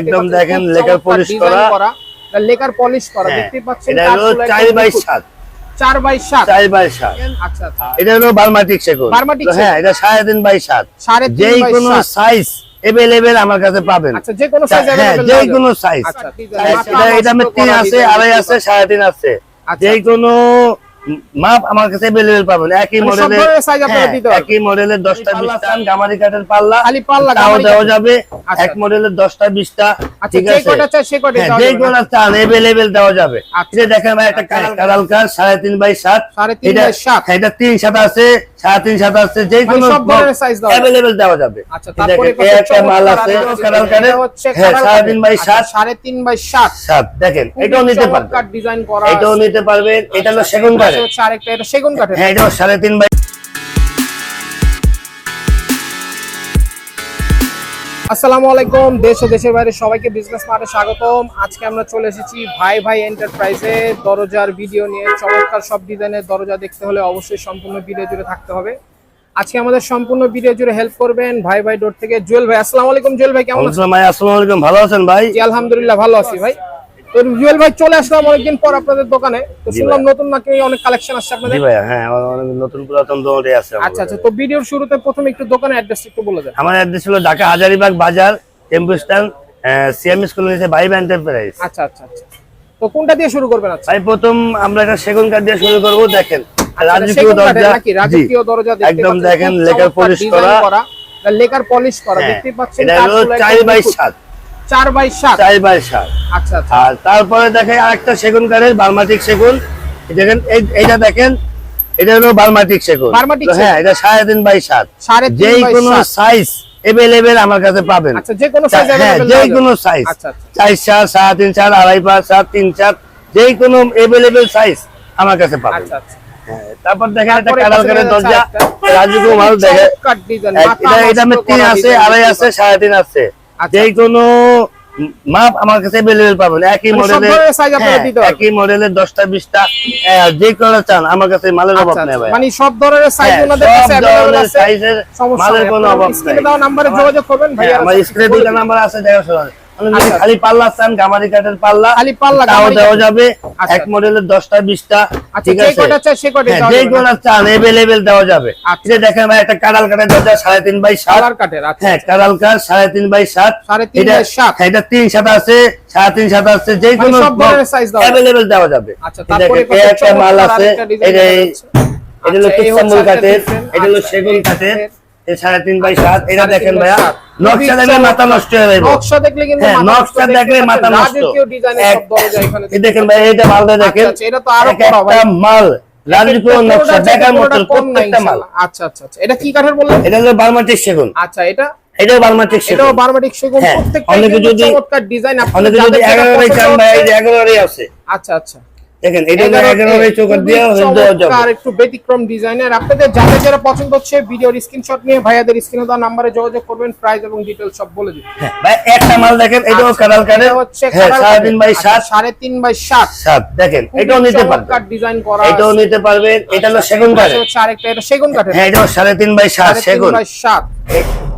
একদম দেখেন লেকার চমৎকার করা। লেকার পলিশ করা হ্যাঁ, দেখতে পাচ্ছেন এটা হলো বাই আচ্ছা এটা হলো বার্মাটিক হ্যাঁ এটা কোনো সাইজ আমার কাছে পাবেন। আচ্ছা যে কোনো সাইজ হ্যাঁ যে কোনো সাইজ আচ্ছা এটা এটা আছে আড়াই আছে সাড়ে তিন আছে। আচ্ছা। যে কোনো মাপ আমার কাছে এভেলেবেল পাবেন একই মানে মডেলের আপনারা হ্যাঁ। একই মডেলের দশটা বিশটা গামারি কাঠের পাল্লা খালি পাল্লা, তাও দেওয়া যাবে আচ্ছা। এক মডেলের দশটা বিশটা আচ্ছা ঠিক যে আছে চাই সে কটা হ্যাঁ, দেওয়া যে যাবে না? চান এভেলেবেল দেওয়া যাবে আচ্ছা। এটা দেখেন ভাই একটা কালার সাড়ে তিন বাই সাত সাড়ে তিন এটা বাই সাত। হ্যাঁ, এটা তিন সাত আছে সাড়ে তিন সাত আছে যে কোনো সব দেওয়া যাবে। আচ্ছা একটা মাল আছে হ্যাঁ সাড়ে তিন বাই সাত। সাড়ে তিন বাই সাত। সাত দেখেন এটাও নিতে পারবেন। এটাও নিতে পারবেন। এটা হলো আচ্ছা, সেগুন কাঠ আরেকটা এটা সেগুন কাঠ হ্যাঁ সাড়ে তিন বাই আসসালামু আলাইকুম দেশ ও দেশের বাইরে সবাইকে বিজনেস মার্টে স্বাগতম। আজকে আমরা চলে এসেছি ভাই ভাই এন্টারপ্রাইজে দরজার ভিডিও নিয়ে চমৎকার সব ডিজাইনের দরজা দেখতে হলে অবশ্যই সম্পূর্ণ ভিডিও জুড়ে থাকতে হবে। আজকে আমাদের সম্পূর্ণ ভিডিও জুড়ে হেল্প করবেন ভাই ভাই ডোর থেকে জুয়েল ভাই। আসসালামু আলাইকুম জুয়েল ভাই কেমন আছেন? ভাই আসসালামু আলাইকুম। ভালো আছেন ভাই? জি আলহামদুলিল্লাহ ভালো আছি ভাই। তো চলে আসলাম অনেকদিন পর আপনাদের দোকানে। তো নতুন নাকি অনেক কালেকশন আসছে নতুন আচ্ছা, আচ্ছা। তো শুরুতে প্রথমে আমার হলো বাজার আচ্ছা, আচ্ছা তো কোনটা দিয়ে শুরু প্রথম আমরা দিয়ে শুরু দেখেন। রাজকীয় দরজা। দরজা একদম দেখেন পলিশ করা। পলিশ করা বাই চার বাই সাত। চার বাই সাত। আচ্ছা আচ্ছা। আর তারপরে দেখেন আরেকটা সেগুন কাঠের বার্মাটিক সেগুন। দেখেন এইটা দেখেন এটা হলো বার্মাটিক সেগুন। হ্যাঁ এটা সাড়ে তিন বাই সাত। বাই কোনো সাইজ এভেলেবেল আমার কাছে পাবেন। আচ্ছা যে কোনো সাইজ হ্যাঁ যে কোনো সাইজ চার চার সাড়ে তিন চার আড়াই পাঁচ সাত তিন চার যে কোনো এভেলেবেল সাইজ আমার কাছে পাবেন। হ্যাঁ, তারপর দেখেন একটা দরজা। রাজুকু মাল দেখে। মাথা এটা এটা তিন আছে আড়াই আছে সাড়ে তিন আছে। আচ্ছা। যে কোনো মাপ আমার কাছে অ্যাভেলেবল পাবেন। একই মানে মডেলের আপনারা হ্যাঁ। একই মডেলের দশটা বিশটা আহ, যে কোনো চান আমার কাছে মালের অভাব নাই নেই আচ্ছা। ভাই মানে সব ধরনের সাইজ হ্যাঁ, ওনাদের কাছে available আছে। সাইজের মালের কোনো অভাব নাই। স্ক্রিনে দেওয়া নম্বরে যোগাযোগ করবেন হ্যাঁ, আমার স্ক্রিনে দুইটা নাম্বার আছে দেখা আচ্ছা। খালি পাল্লা চান গামারি কাঠের পাল্লা খালি পাল্লা, তাও দেওয়া যাবে আচ্ছা। এক মডেলের দশটা বিশটা আচ্ছা ঠিক আছে কটা চাই সে কটা দেওয়া যে যাবে চান এভেলেবেল দেওয়া যাবে আচ্ছা। দেখেন ভাই একটা কারাল কাঠের দরজা সাড়ে তিন বাই সাত কালার কাঠের আচ্ছা হ্যাঁ কারাল কাঠ সাড়ে তিন বাই সাত এটা বাই সাত। এটা তিন সাত আছে সাড়ে তিন সাত আছে যে কোনো। এভেলেবেল দেওয়া যাবে আচ্ছা, একটা মাল আছে এটা। এটা হলো আচ্ছা, কাঠের এটা হলো আচ্ছা, সেগুন কাঠের সাড়ে তিন বাই সাত এটা দেখেন ভাইয়া নকশা দেখলে মাথা নষ্ট হয়ে যাবে নকশা দেখলে কিন্তু হ্যাঁ মাথা নষ্ট নকশা দেখলে মাথা দেখেন ভাই এটা মালটা দেখেন। আচ্ছা, এটা তো আরও বড় ভাই। মাল নকশা দেখার মতো প্রত্যেকটা মাল। আচ্ছা আচ্ছা আচ্ছা। এটা কি কাঠের বললেন? এটা হলো বার্মাটিক সেগুন। আচ্ছা এটা? এটাও বার্মাটিক এটাও সেগুন সেগুন। হ্যাঁ, প্রত্যেকটা অনেকে যদি- চমৎকার ডিজাইন অনেকে যদি আছে। আচ্ছা আচ্ছা। দেখেন এটা একটু ব্যতিক্রম ডিজাইনের আপনাদের যাদের যারা পছন্দ হচ্ছে ভিডিওর স্ক্রিনশট নিয়ে ভাইয়াদের স্ক্রিনে দেওয়া নাম্বারে যোগাযোগ করবেন প্রাইস এবং ডিটেলস সব বলে দিন হ্যাঁ, ভাই একটা মাল দেখেন এটাও আচ্ছা, কালার কাটে এটা হচ্ছে হ্যাঁ কালার সাড়ে কাটে। তিন বাই আচ্ছা, সাত। সাড়ে তিন বাই সাত। সাত দেখেন এটাও নিতে পারবেন। ডিজাইন করা এটাও নিতে পারবেন এটা হলো সেগুন পাশে কাঠের। হচ্ছে আরেকটা এটা সেগুন কাঠের। হ্যাঁ এটাও সাড়ে তিন বাই সাত সাড়ে তিন সেগুন। বাই সাত।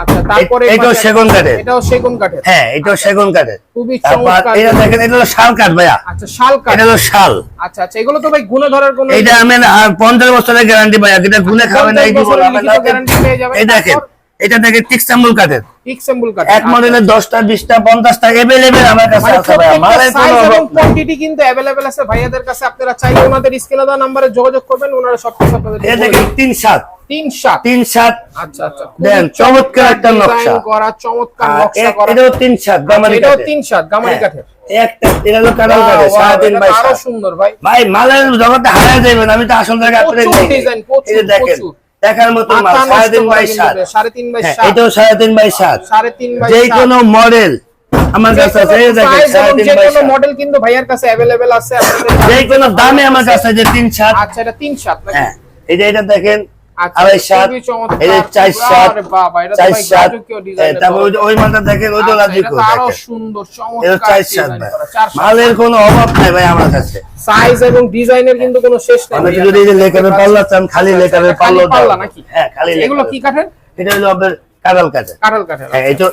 আচ্ছা তারপরে এটাও সেগুন কাঠের। এটাও সেগুন কাঠের হ্যাঁ এটাও সেগুন কাঠের খুবই চমৎকার। এটা দেখেন এটা হলো শাল কাঠ ভাইয়া। আচ্ছা শাল কাঠ। এটা হলো শাল। আচ্ছা আচ্ছা এগুলো তো ভাই গুণে ধরার কোনো এইটা আমি আর পঞ্চাশ বছরের গ্যারান্টি ভাইয়া এটা গুনে খাবেন এই দেখেন। guarantee পেয়ে যাবেন। এই দেখেন এটা দেখেন কাঠের। এক্সাম্পল কাঠ এক মডেলের দশটা বিশটা পঞ্চাশটা এভেলেবেল আমার কাছে মানে আছে ভাইয়া মালের কোনো সাইজ এবং অভাব নাই। কোয়ান্টিটি কিন্তু अवेलेबल আছে ভাইয়াদের কাছে আপনারা চাইলে ওনাদের স্ক্রিনে দেওয়া নম্বরে যোগাযোগ করবেন ওনারা সবকিছু আপনাদের এটা দেখেন তিন সাত তিন সাত তিন সাত আচ্ছা আচ্ছা দেন, চমৎকার একটা ডিজাইন নকশা। করা চমৎকার আর নকশা এক- করা এটাও তিন সাত গামারি এটাও কাঠের। তিন সাত গামারি হ্যাঁ, কাঠের একটা এটা হলো কাঁঠাল Wow, কাঠের wow, সাড়ে তিন এটা বাই তো আরো সাত সুন্দর ভাই ভাই মালের জগতে হারায় যাবেন আমি তো আসল জায়গায় আপনাদের প্রচুর নেই। design, প্রচুর, এই যে দেখেন প্রচুর। দেখার মতো সাড়ে তিন বাই হ্যাঁ, সাত। এটাও সাড়ে তিন বাই সাত। যে কোনো মডেল আমার কাছে মডেল কিন্তু ভাইয়ার কাছে আছে দামে আমার যে তিন সাত। এটা তিন সাত হ্যাঁ এটা দেখেন আড়াই সাত খুবই চমৎকার। এই যে চার সাত আরে বাবা, এটা তো চার সাত রাজকীয় হ্যাঁ, ডিজাইনের তারপর ওই মালটা দেখেন ওই তো আচ্ছা, চার সাত ভাই। মালের কোনো অভাব নাই ভাই আমার কাছে। সাইজ এবং ডিজাইনের কিন্তু কোনো শেষ নেই যদি পাল্লা চান খালি আচ্ছা, লেকারের পাল্লা পাল্লা নাকি? হ্যাঁ খালি এগুলো কি কাঠের? এটা হলো আপনার কাঁঠাল কাঠের। কাঁঠাল কাঠের হ্যাঁ এটা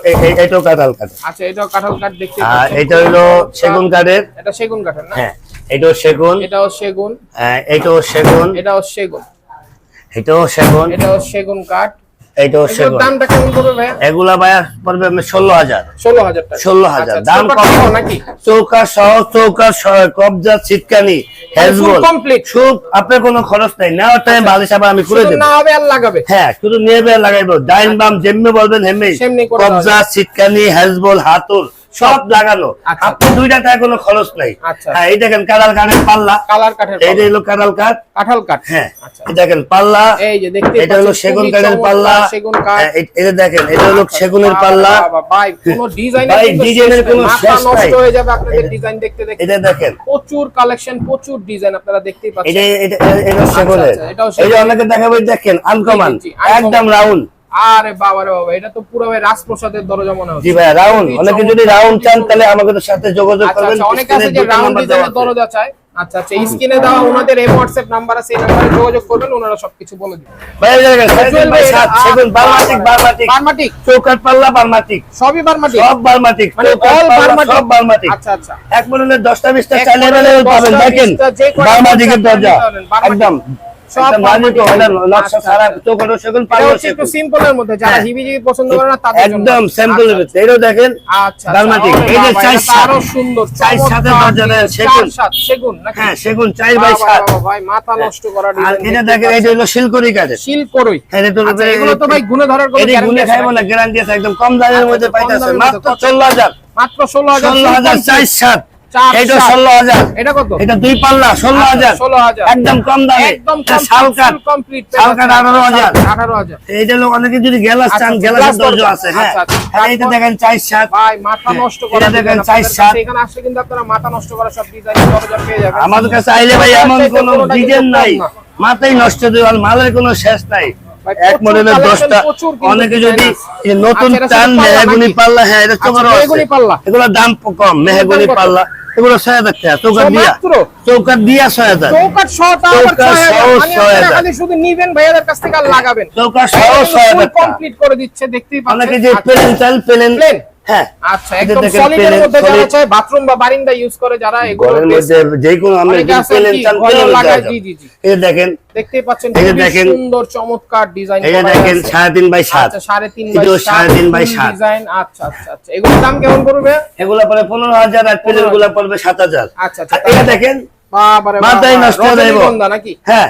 এটাও কাঁঠাল কাঠের। আচ্ছা এটাও কাঁঠাল কাঠ দেখতে আর। এটা হলো সেগুন কাঠের। এটা সেগুন কাঠের না? হ্যাঁ এটাও সেগুন। এটাও সেগুন। হ্যাঁ, এটাও সেগুন। এটাও সেগুন। এটাও সেগুন। এটাও সেগুন কাঠ। এটাও সেগুন। দামটা কেমন পড়বে ভাইয়া? এগুলা ভাইয়া পড়বে ষোলো হাজার। টাকা। ষোলো হাজার। আচ্ছা, দাম কম। নাকি? চৌকা সহ চৌকা সহ কবজা ছিটকানি হেজবল। complete? সব আপনার কোনো খরচ নাই। নেওয়ার টাইম বালিশ আবার আমি করে শুধু না হবে আর লাগাবে? হ্যাঁ শুধু নিয়ে লাগাইবো। ডাইন বাম যেমনি বলবেন হেমনি। কবজা ছিটকানি হেজবল হাতুর। সব লাগানো আচ্ছা। আপনি দুইটা টাকা কোনো খরচ নাই। আচ্ছা। হ্যাঁ এই দেখেন কালার কাঠের পাল্লা। কালার কাঠের এই যে হলো কাঁঠাল কাঠ। কাঁঠাল কাঠ। হ্যাঁ আচ্ছা। এই দেখেন পাল্লা। এই যে দেখতে এটা হলো সেগুন কাঠের পাল্লা। সেগুন কাঠ। হ্যাঁ, এই- এটা দেখেন এটা হলো সেগুনের পাল্লা। ভাই কোনো ডিজাইন ভাই, ডিজাইনের কোনো শেষ নষ্ট হয়ে যাবে আপনাদের ডিজাইন দেখতে দেখতে। এটা দেখেন। প্রচুর কালেকশন প্রচুর ডিজাইন আপনারা দেখতেই পাচ্ছেন। এটা এটা এটা- এটা সেগুনের এটাও এই যে সেগুন। অনেকে দেখাবে দেখেন আনকমান একদম রাউন্ড আরে বাবা রে বাবা এটা তো পুরো ভাই রাজপ্রসাদের দরজা মনে হচ্ছে। জি ভাই রাউন্ড অনেকে যদি রাউন্ড চান তাহলে আমাদের সাথে যোগাযোগ আচ্ছা করবেন আচ্ছা অনেকে আছে যে রাউন্ড ডিজাইনের দরজা চায়। আচ্ছা আচ্ছা স্ক্রিনে দেওয়া ওনাদের এই হোয়াটসঅ্যাপ নাম্বার আছে এই নাম্বারে যোগাযোগ করবেন ওনারা সবকিছু বলে দিবেন ভাই দেখেন সাড়ে তিন সাত, সেগুন বারমাটিক বারমাটিক। বারমাটিক? চৌকাট পাল্লা বারমাটিক। সবই বারমাটিক? সব বারমাটিক মানে পাল্লা বারমাটিক? সব বারমাটিক? আচ্ছা আচ্ছা। এক মডেলের দশটা বিশটা চাইলে পাবেন দেখেন বারমাটিকের দরজা। একদম। সব নকশা আচ্ছা, সারা আচ্ছা। সেগুন এটা একটু সিম্পলের মধ্যে যারা হ্যাঁ। পছন্দ করে না তাদের জন্য। একদম এটাও দেখেন আচ্ছা এই যে আরও সুন্দর সাথে সেগুন। সেগুন নাকি? হ্যাঁ সেগুন চার বাই সাত। ভাই মাথা নষ্ট করা আর এটা দেখেন এটা হলো শিলকরি কাঠের। শিল হ্যাঁ, এটা তো আচ্ছা, এগুলো তো ভাই গুনে ধরার কোনো গ্যারান্টি আছে খাইবো না গ্যারান্টি আছে একদম কম দামের মধ্যে পাইতেছে মাত্র? ষোলো হাজার। মাত্র ষোলো হাজার চার সাত। এটা ষোলো হাজার। এটা কত? এটা দুই পাল্লা ষোলো আচ্ছা, হাজার। ষোলো হাজার। একদম কম দামে। একদম আঠারো হাজার। আঠারো হাজার। অনেকে যদি গ্যালাস চান আচ্ছা, দরজা দরজা। আছে হ্যাঁ। আচ্ছা, আচ্ছা। আর এটা দেখেন চার সাত। ভাই মাথা নষ্ট এটা দেখেন চার সাত। এখানে আসলে কিন্তু আপনারা মাথা নষ্ট করা সব ডিজাইন দরজা পেয়ে যাবেন। আমাদের কাছে আইলে ভাই এমন কোন ডিজাইন নাই। মাথায় নষ্ট দেওয়াল মালের কোনো শেষ নাই। এক মডেলের দশটা। অনেকে যদি নতুন আচ্ছা, চান পাল্লা মেহগুনি? পাল্লা হ্যাঁ এটা আচ্ছা। এগুলোর দাম কম মেহগুনি? পাল্লা। এগুলো ছয় হাজার টাকা চৌকার দিয়া? চৌকাট দিয়া ছয় হাজার। চৌকাঠ সহ তাও আবার চৌকাঠ 6000 সহ মানে 6000 আপনারা খালি শুধু নিবেন ভাইয়াদের কাছ থেকে আর লাগাবেন। চৌকাট সহ ছয় হাজার কমপ্লিট করে দিচ্ছে দেখতেই অনেকে পাচ্ছেন যে আচ্ছা, প্লেন চাল প্লেন? হ্যাঁ। আচ্ছা একদম সলিডের মধ্যে যারা চায় বাথরুম বা বারিন্দা ইউজ করে যারা এগুলো মধ্যে যে কোনো আমরা অনেকে আছে প্লেন কি, চাল ঘরে প্লেন লাগায়, জি, জি, জি। এই দেখেন দেখতেই পাচ্ছেন এই দেখেন। সুন্দর চমৎকার ডিজাইন এই দেখেন সাড়ে তিন বাই সাত। আচ্ছা সাড়ে তিন বাই ডিজাইন আচ্ছা আচ্ছা আচ্ছা। এগুলোর দাম কেমন পড়বে? এগুলো পরে পনেরো হাজার আর প্লেনগুলো পড়বে সাত হাজার। আচ্ছা, আচ্ছা, এটা দেখেন বাবারে মাথায় নষ্ট হয়ে যাইবো। নাকি? হ্যাঁ।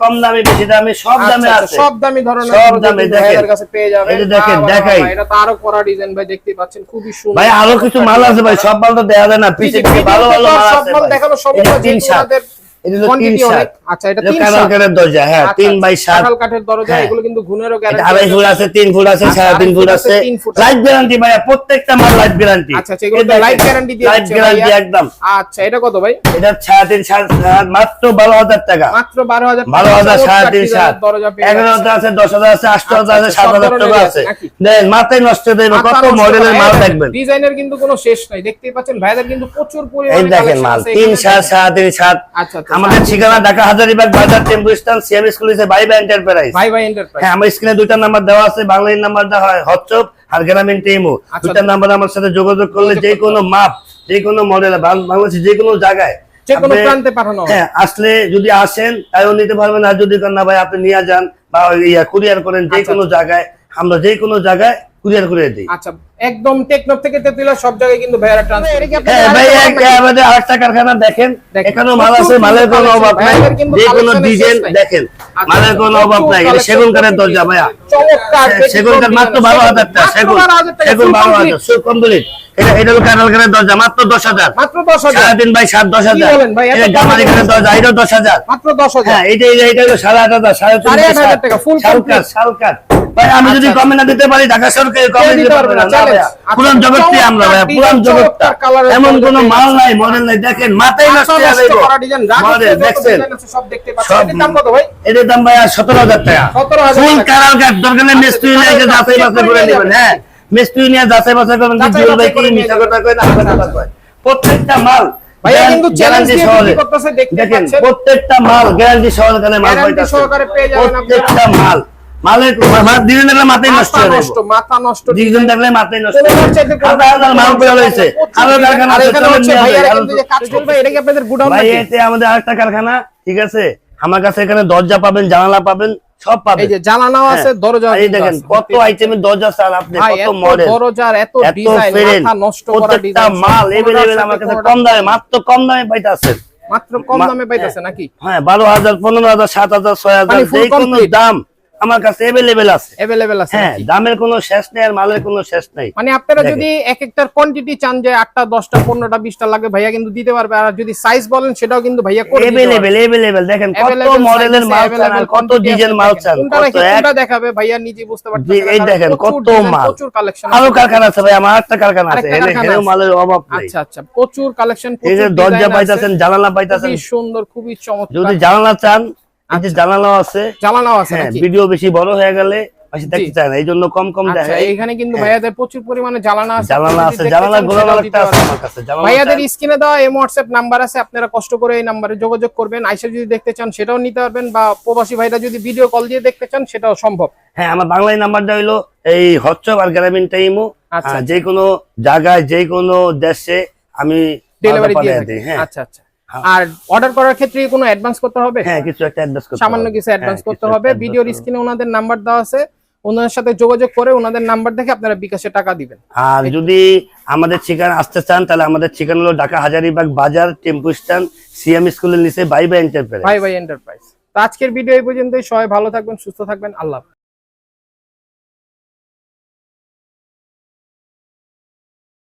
কম দামে বেশি দামে সব দামে আছে আচ্ছা, সব দামি ধরনের সব দামে দেখেন। কাছে পেয়ে যাবেন এই দেখেন, দেখাই। এটা তো আরও করা ডিজাইন ভাই দেখতে পাচ্ছেন খুবই সুন্দর ভাই আরও কিছু মাল আছে ভাই সব মাল তো দেয়া যায় না পিছে ভালো ভালো মাল আছে সব মাল। দেখানো সম্ভব এটা না, এটা হলো তিন সাত আচ্ছা, এটা এটা তিন সাত। কাঠের দরজা হ্যাঁ বাই সাত। কাঁঠাল কাঠের দরজা। এগুলো কিন্তু গুণেরও গ্যারান্টি আড়াই ফুট আছে। তিন ফুট আছে সাড়ে তিন আড়াই ফুট ফুট আছে, আছে। তিন ফুট আছে। লাইফ গ্যারান্টি ভাইয়া প্রত্যেকটা মাল লাইফ গ্যারান্টি আচ্ছা আচ্ছা এগুলো লাইফ গ্যারান্টি দিয়ে লাইফ গ্যারান্টি একদম। আচ্ছা এটা কত ভাই? এটা সাড়ে তিন সাড়ে সাত, মাত্র বারো হাজার টাকা। মাত্র বারো হাজার বারো হাজার সাড়ে তিন সাত। দরজা পেয়ে এগারো যাচ্ছে। হাজার আছে দশ হাজার আছে আট হাজার আছে সাত সব হাজার টাকা আছে। আছে দেন মাথায় নষ্ট দেবে কত মডেলের মাল দেখবেন। ডিজাইনের কিন্তু কোনো শেষ নাই। দেখতেই পাচ্ছেন ভাইদের কিন্তু প্রচুর পরিমাণে দেখেন মাল আছে তিন এখানে সাত দেখেন। সাড়ে তিন সাত। আচ্ছা, আচ্ছা, আমাদের ঠিকানা ঢাকা হাজারিবাগ বাজার টেম্পু স্ট্যান্ড সিএম স্কুল ইসে ভাই ভাই এন্টারপ্রাইজ ভাই ভাই এন্টারপ্রাইজ হ্যাঁ আমার স্ক্রিনে দুইটা নাম্বার দেওয়া আছে বাংলার নাম্বার দেওয়া হয় হোয়াটসঅ্যাপ আর গ্রামীণ আচ্ছা, দুইটা নাম্বার আমার সাথে যোগাযোগ করলে যে কোনো মাপ যে কোনো মডেল বাংলাদেশের যে কোনো জায়গায় যে কোনো প্রান্তে পাঠানো হ্যাঁ আসলে যদি আসেন তাইও নিতে পারবেন আর যদি না ভাই আপনি নিয়ে যান বা ইয়া কুরিয়ার করেন যে আচ্ছা, কোনো জায়গায় আমরা যে কোনো জায়গায় কুরিয়ার করে দিই। আচ্ছা একদম টেকনপ থেকে তেতুলা সব জায়গায় কিন্তু ভাইয়ারা ট্রান্সফার হ্যাঁ ভাই আমাদের আরেকটা কারখানা দেখেন দেখেন। এখানেও মাল আছে মালের কোনো অভাব নাই। যে কোনো ডিজাইন দেখেন আচ্ছা, মালের কোনো অভাব নাই। এটা সেগুন কাঠের দরজা ভাইয়া। চমৎকার সেগুন কাঠ মাত্র বারো হাজার টাকা সেগুন সেগুন বারো হাজার সব কমপ্লিট এটা এটা কাঁঠাল কাঠের দরজা মাত্র দশ হাজার। মাত্র দশ হাজার। সাড়ে তিন বাই সাত দশ হাজার। বলেন ভাই, এত এটা দাম জামারি কাঠের দরজা দশ হাজার। মাত্র দশ হাজার। হ্যাঁ এটা এটা এটা হলো সাড়ে আট হাজার সাড়ে তিন সাড়ে বাই আট হাজার সাত। টাকা, full শাল complete। কাঠ, শাল কাঠ। ভাই আমি যদি কমে না দিতে পারি ঢাকা সরকার কমে দিতে পারবে না। আচ্ছা, পুরান জগৎটি আমরা চমৎকার পুরান জগৎটা। এর এমন কোনো মাল নাই মডেল নাই দেখেন মাথায় মাথা নষ্ট হয়ে যাবে মডেল দেখছেন সব দেখতে পাচ্ছেন। দাম কত ভাই? এটার দাম সতেরো হাজার টাকা। 17,000 ফুল। কালার কাট দরকার নেই মিস্ত্রি নিয়ে এসে যাচাই বাছাই করে নেবেন হ্যাঁ। মিস্ত্রি নিয়ে যাচাই বাছাই করবেন কি জুয়েল ভাই কি মিথ্যা কথা কয় না কথা কয় প্রত্যেকটা মাল ভাইয়া কিন্তু গ্যারান্টি সহকারে। করতেছে দেখতে দেখেন পাচ্ছেন। প্রত্যেকটা মাল গ্যারান্টি সহকারে মাল পাইতেছে। প্রত্যেকটা মাল। মাল দেখলে মাথায় নষ্ট হয়ে নষ্ট মাথা নষ্ট। দেখলে মাথায় নষ্ট হাজার হাজার মাল পড়ে রয়েছে। আরও কারখানা ভাই এতে আমাদের আরেকটা কারখানা ঠিক আছে? আমার কাছে এখানে দরজা পাবেন জানালা পাবেন সব পাবেন। এই যে জানালাও আছে হ্যাঁ। দরজা এই দেখেন কত আইটেমের দরজা স্যার আপনি কত এত মডেল দরজার এত এত ডিজাইন মাথা নষ্ট করা ডিজাইন মাল এভেলেবেল আমার কাছে কম দামে মাত্র কম দামে পাইতাছেন। মাত্র কম দামে পাইতেছে নাকি? হ্যাঁ বারো হাজার পনেরো হাজার সাত হাজার ছয় হাজার মানে যে কোনো দাম। আমার কাছে এভেলেবেল আছে अवेलेबल আছে হ্যাঁ নাকি? দামের কোনো শেষ নেই আর মালের কোনো শেষ নেই মানে আপনারা দেখেন। যদি এক একটার কোয়ান্টিটি চান যে আটটা দশটা পনেরোটা বিশটা লাগবে ভাইয়া কিন্তু দিতে পারবে আর যদি সাইজ বলেন সেটাও কিন্তু ভাইয়া করে দিতে পারবে। এভেলেবেল এভেলেবেল দেখেন কত Available মডেলের size মাল আছে, চান আর available কত quantity ডিজাইন আছে, মাল দেখেন। চান কোনটা কত রেখে এক কোনটা দেখাবে ভাইয়া নিজে বুঝতে পারছেন জি, এই দেখেন, কত মাল। প্রচুর কালেকশন আরো কারখানা আছে ভাই আমার একটা কারখানা আছে আরেকটা এনে কারখানা হেনেও আছে। মালের অভাব নেই আচ্ছা আচ্ছা প্রচুর কালেকশন এই যে দরজা পাইতাছেন জানালা পাইতাছেন খুবই সুন্দর খুবই চমৎকার যদি জানালা চান এই যে আচ্ছা। জানালাও আছে। আছে হ্যাঁ ভিডিও বেশি বড় হয়ে গেলে বেশি দেখতে চায় না এই জন্য কম কম আচ্ছা এখানে কিন্তু হ্যাঁ। ভাইয়াদের প্রচুর পরিমাণে জ্বালানা আছে। জানালা আছে যদি দেখতে জানালা চান, গোলাম সেটাও একটা আছে আমার কাছে ভাইয়াদের স্ক্রিনে দেওয়া এই হোয়াটসঅ্যাপ নাম্বার আছে আপনারা কষ্ট করে এই নাম্বারে যোগাযোগ করবেন। আইসা যদি দেখতে চান সেটাও নিতে পারবেন বা প্রবাসী ভাইরা যদি ভিডিও কল দিয়ে দেখতে চান সেটাও সম্ভব। হ্যাঁ আমার বাংলায় নাম্বারটা হইল এই হোয়াটসঅ্যাপ আর গ্রামীণ টাইমও। যে কোনো জায়গায় যে কোনো দেশে আমি ডেলিভারি দিয়ে থাকি। হ্যাঁ। আচ্ছা আচ্ছা। আর অর্ডার করার ক্ষেত্রে কোনো অ্যাডভান্স করতে হবে? হ্যাঁ কিছু একটা অ্যাডভান্স করতে সামান্য কিছু অ্যাডভান্স হ্যাঁ, করতে হবে। ভিডিওর স্ক্রিনে ওনাদের নাম্বার দেওয়া আছে। ওনাদের সাথে যোগাযোগ করে ওনাদের নাম্বার দেখে আপনারা বিকাশে টাকা দিবেন। আর যদি আমাদের ঠিকানা আসতে চান তাহলে আমাদের ঠিকানা হলো ঢাকা হাজারিবাগ বাজার টেম্পু স্ট্যান্ড সিএম স্কুলের নিচে বাই বাই এন্টারপ্রাইজ ভাই ভাই এন্টারপ্রাইজ তো আজকের ভিডিও এই পর্যন্তই। সবাই ভালো থাকবেন সুস্থ থাকবেন। আল্লাহ।